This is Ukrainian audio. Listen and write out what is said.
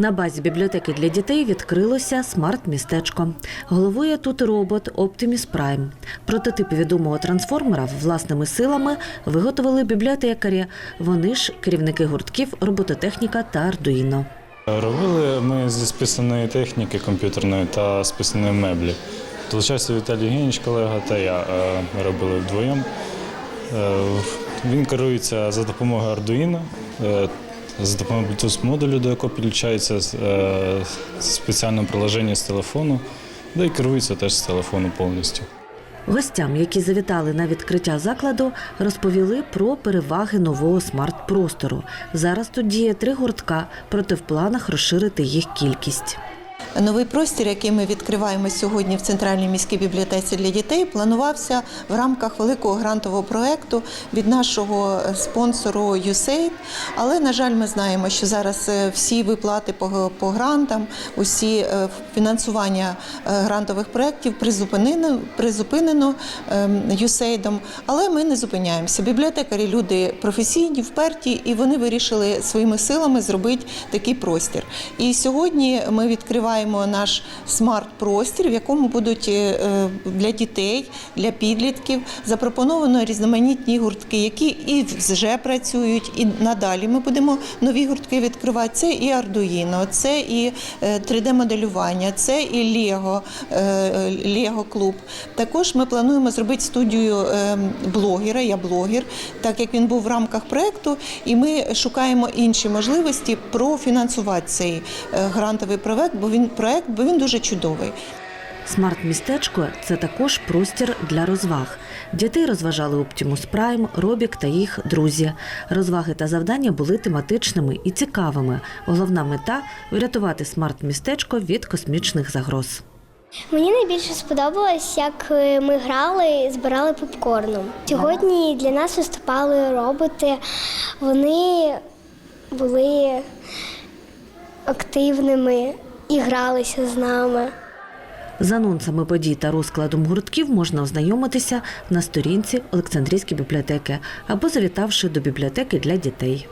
На базі бібліотеки для дітей відкрилося смарт-містечко. Головує тут робот Optimus Prime. Прототип відомого трансформера власними силами виготовили бібліотекарі. Вони ж керівники гуртків робототехніка та Ардуїно. Робили ми зі списаної техніки комп'ютерної та списаної меблі. Долучався Віталій Євгенійович, колега та я е, робили вдвоєм. Е, Він керується за допомогою е, за допомогою Bluetooth модулю, до якого підключається е, спеціальне приложення з телефону, де і керується теж з телефону повністю. Гостям, які завітали на відкриття закладу, розповіли про переваги нового смарт-простору. Зараз тут діє три гуртка, проте в планах розширити їх кількість. Новий простір, який ми відкриваємо сьогодні в центральній міській бібліотеці для дітей, планувався в рамках великого грантового проекту від нашого спонсору USAID. Але на жаль, ми знаємо, що зараз е, всі виплати по, грантам, усі е, фінансування е, грантових проєктів призупинено, призупинено ем, USAID. Але ми не зупиняємося. Бібліотекарі люди професійні, вперті, і вони вирішили своїми силами зробити такий простір. І сьогодні ми відкриваємо наш смарт-простір, в якому будуть е, для дітей, для підлітків запропоновано різноманітні гуртки, які і вже працюють, і надалі ми будемо нові гуртки відкривати. Це і Ардуїно, це і 3D-моделювання, це і Лего, Лего клуб. Також ми плануємо зробити студію е, блогера. Я блогер, так як він був в рамках проекту, і ми шукаємо інші можливості профінансувати цей е, грантовий проект, бо він проект, бо він дуже чудовий. Смарт-містечко це також простір для розваг. Дітей розважали Optimus Prime, Робік та їх друзі. Розваги та завдання були тематичними і цікавими. Головна мета врятувати смарт-містечко від космічних загроз. Мені найбільше сподобалось, як е, ми грали, збирали попкорном. Сьогодні для нас виступали роботи. Вони були активними і гралися з нами. З анонсами подій та розкладом гуртків можна ознайомитися на сторінці Олександрійської бібліотеки або завітавши до бібліотеки для дітей.